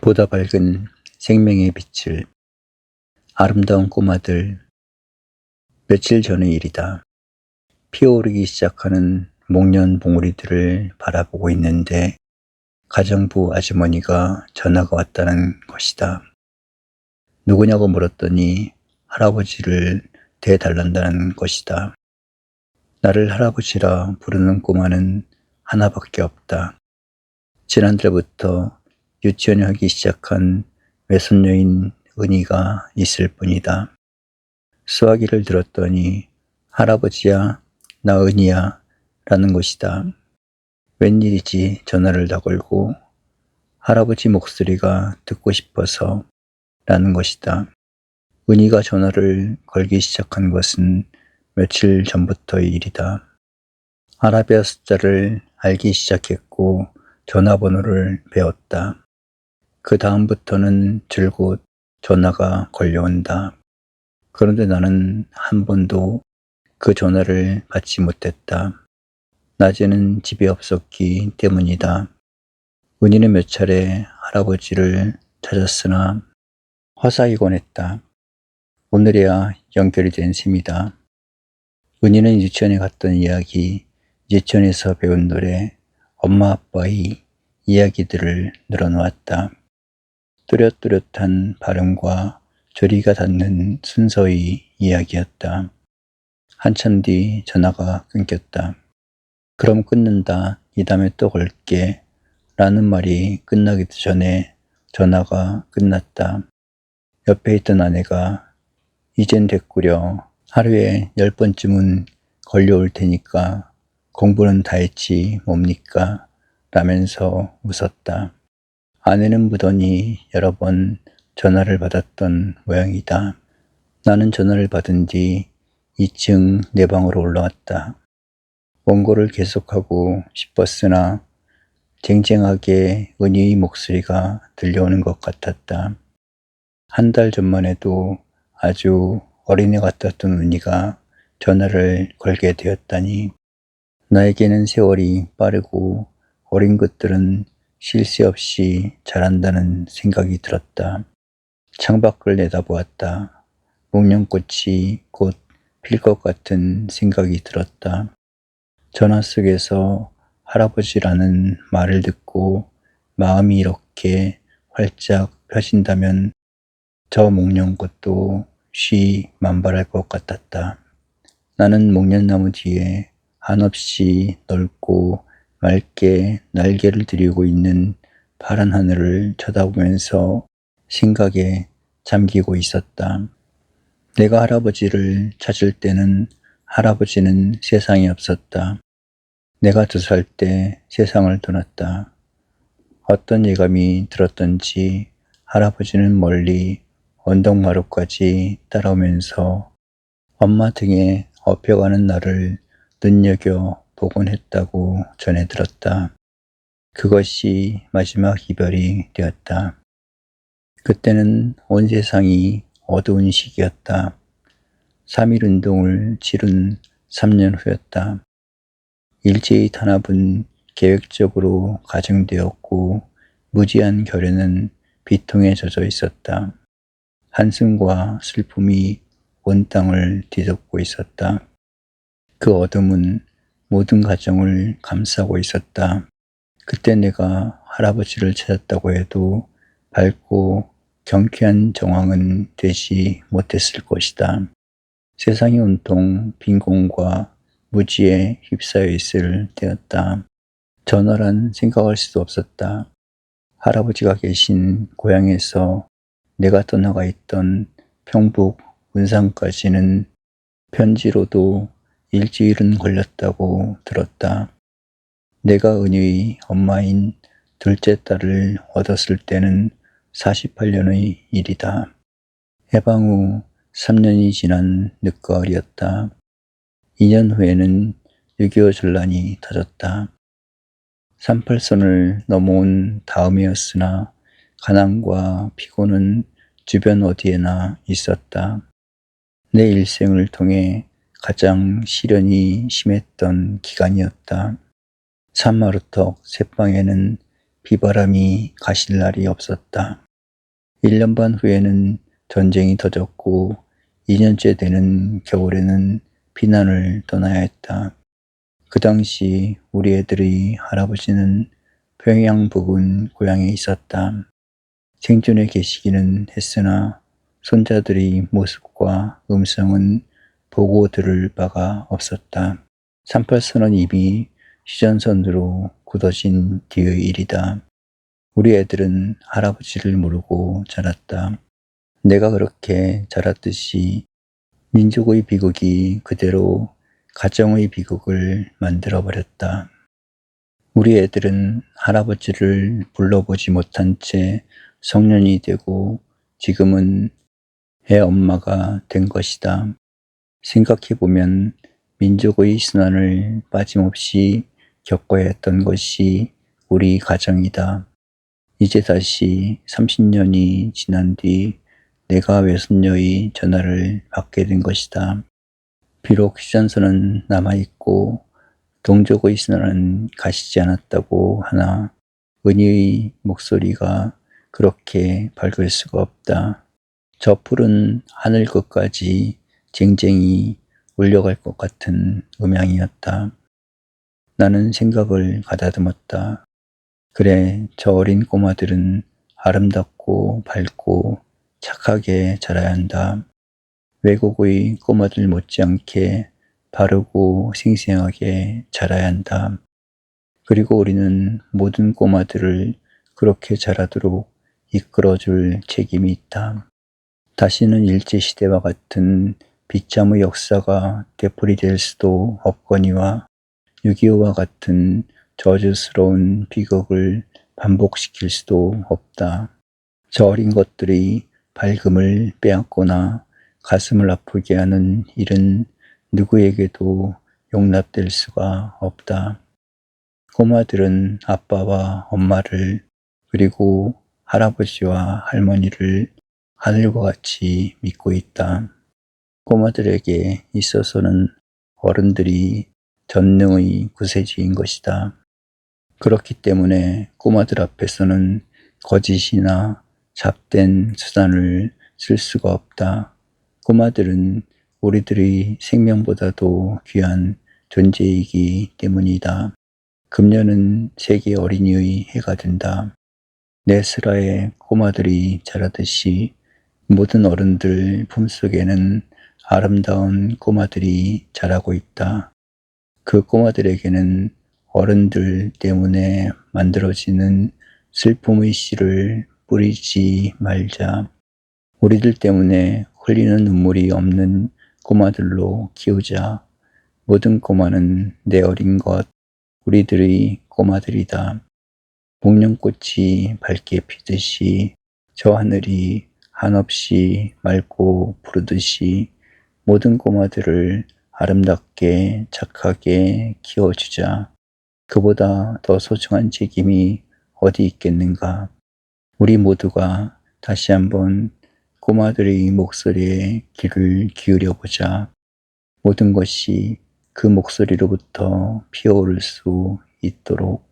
보다 밝은 생명의 빛을 아름다운 꼬마들 며칠 전의 일이다. 피어오르기 시작하는 목련 봉우리들을 바라보고 있는데 가정부 아주머니가 전화가 왔다는 것이다. 누구냐고 물었더니 할아버지를 대달란다는 것이다. 나를 할아버지라 부르는 꼬마는 하나밖에 없다. 지난달부터 유치원에 하기 시작한 외손녀인 은희가 있을 뿐이다. 수화기를 들었더니 할아버지야, 나 은희야 라는 것이다. 웬일이지 전화를 다 걸고 할아버지 목소리가 듣고 싶어서 라는 것이다. 은희가 전화를 걸기 시작한 것은 며칠 전부터의 일이다. 아라비아 숫자를 알기 시작했고 전화번호를 배웠다. 그 다음부터는 줄곧 전화가 걸려온다. 그런데 나는 한 번도 그 전화를 받지 못했다. 낮에는 집에 없었기 때문이다. 은희는 몇 차례 할아버지를 찾았으나 화사이곤 했다. 오늘이야 연결이 된 셈이다. 은희는 유치원에 갔던 이야기, 유치원에서 배운 노래, 엄마 아빠의 이야기들을 늘어놓았다. 뚜렷뚜렷한 발음과 조리가 닿는 순서의 이야기였다. 한참 뒤 전화가 끊겼다. 그럼 끊는다. 이 다음에 또 걸게. 라는 말이 끝나기도 전에 전화가 끝났다. 옆에 있던 아내가 이젠 됐구려. 하루에 열 번쯤은 걸려올 테니까 공부는 다 했지 뭡니까? 라면서 웃었다. 아내는 무던히 여러 번 전화를 받았던 모양이다. 나는 전화를 받은 뒤 2층 내 방으로 올라왔다. 원고를 계속하고 싶었으나 쟁쟁하게 은희의 목소리가 들려오는 것 같았다. 한 달 전만 해도 아주 어린애 같았던 은희가 전화를 걸게 되었다니 나에게는 세월이 빠르고 어린 것들은 쉴 새 없이 자란다는 생각이 들었다. 창밖을 내다보았다. 목련꽃이 곧 필 것 같은 생각이 들었다. 전화 속에서 할아버지라는 말을 듣고 마음이 이렇게 활짝 펴진다면 저 목련꽃도 쉬 만발할 것 같았다. 나는 목련나무 뒤에 한없이 넓고 맑게 날개를 들이고 있는 파란 하늘을 쳐다보면서 생각에 잠기고 있었다. 내가 할아버지를 찾을 때는 할아버지는 세상에 없었다. 내가 두 살 때 세상을 떠났다. 어떤 예감이 들었던지 할아버지는 멀리 언덕마루까지 따라오면서 엄마 등에 업혀가는 나를 눈여겨 보곤 했다고 전해 들었다. 그것이 마지막 이별이 되었다. 그때는 온 세상이 어두운 시기였다. 3.1 운동을 치른 3년 후였다. 일제의 탄압은 계획적으로 가정되었고 무지한 결연은 비통에 젖어 있었다. 한숨과 슬픔이 온 땅을 뒤덮고 있었다. 그 어둠은 모든 가정을 감싸고 있었다. 그때 내가 할아버지를 찾았다고 해도 밝고 경쾌한 정황은 되지 못했을 것이다. 세상이 온통 빈곤과 무지에 휩싸여 있을 때였다. 전화란 생각할 수도 없었다. 할아버지가 계신 고향에서 내가 떠나가 있던 평북 운산까지는 편지로도 일주일은 걸렸다고 들었다. 내가 은유의 엄마인 둘째 딸을 얻었을 때는 48년의 일이다. 해방 후 3년이 지난 늦가을이었다. 2년 후에는 6.25 전란이 터졌다. 38선을 넘어온 다음이었으나 가난과 피곤은 주변 어디에나 있었다. 내 일생을 통해 가장 시련이 심했던 기간이었다. 산마루턱 새방에는 비바람이 가실 날이 없었다. 1년 반 후에는 전쟁이 터졌고 2년째 되는 겨울에는 피난을 떠나야 했다. 그 당시 우리 애들의 할아버지는 평양 부근 고향에 있었다. 생존에 계시기는 했으나 손자들의 모습과 음성은 보고 들을 바가 없었다. 38선은 이미 휴전선으로 굳어진 뒤의 일이다. 우리 애들은 할아버지를 모르고 자랐다. 내가 그렇게 자랐듯이 민족의 비극이 그대로 가정의 비극을 만들어버렸다. 우리 애들은 할아버지를 불러보지 못한 채 성년이 되고 지금은 애 엄마가 된 것이다. 생각해보면 민족의 순환을 빠짐없이 겪어야 했던 것이 우리 가정이다. 이제 다시 30년이 지난 뒤 내가 외손녀의 전화를 받게 된 것이다. 비록 휴전선은 남아있고 동족의 순환은 가시지 않았다고 하나 은희의 목소리가 그렇게 밝을 수가 없다. 저 푸른 하늘 끝까지 쟁쟁이 울려갈 것 같은 음향이었다. 나는 생각을 가다듬었다. 그래, 저 어린 꼬마들은 아름답고 밝고 착하게 자라야 한다. 외국의 꼬마들 못지않게 바르고 생생하게 자라야 한다. 그리고 우리는 모든 꼬마들을 그렇게 자라도록 이끌어줄 책임이 있다. 다시는 일제시대와 같은 비참의 역사가 되풀이될 수도 없거니와 6.25와 같은 저주스러운 비극을 반복시킬 수도 없다. 저 어린 것들이 밝음을 빼앗거나 가슴을 아프게 하는 일은 누구에게도 용납될 수가 없다. 꼬마들은 아빠와 엄마를 그리고 할아버지와 할머니를 하늘과 같이 믿고 있다. 꼬마들에게 있어서는 어른들이 전능의 구세주인 것이다. 그렇기 때문에 꼬마들 앞에서는 거짓이나 잡된 수단을 쓸 수가 없다. 꼬마들은 우리들의 생명보다도 귀한 존재이기 때문이다. 금년은 세계 어린이의 해가 된다. 네스라의 꼬마들이 자라듯이 모든 어른들 품속에는 아름다운 꼬마들이 자라고 있다. 그 꼬마들에게는 어른들 때문에 만들어지는 슬픔의 씨를 뿌리지 말자. 우리들 때문에 흘리는 눈물이 없는 꼬마들로 키우자. 모든 꼬마는 내 어린 것, 우리들의 꼬마들이다. 목련꽃이 밝게 피듯이 저 하늘이 한없이 맑고 푸르듯이 모든 꼬마들을 아름답게 착하게 키워주자. 그보다 더 소중한 책임이 어디 있겠는가. 우리 모두가 다시 한번 꼬마들의 목소리에 귀를 기울여 보자. 모든 것이 그 목소리로부터 피어오를 수 있도록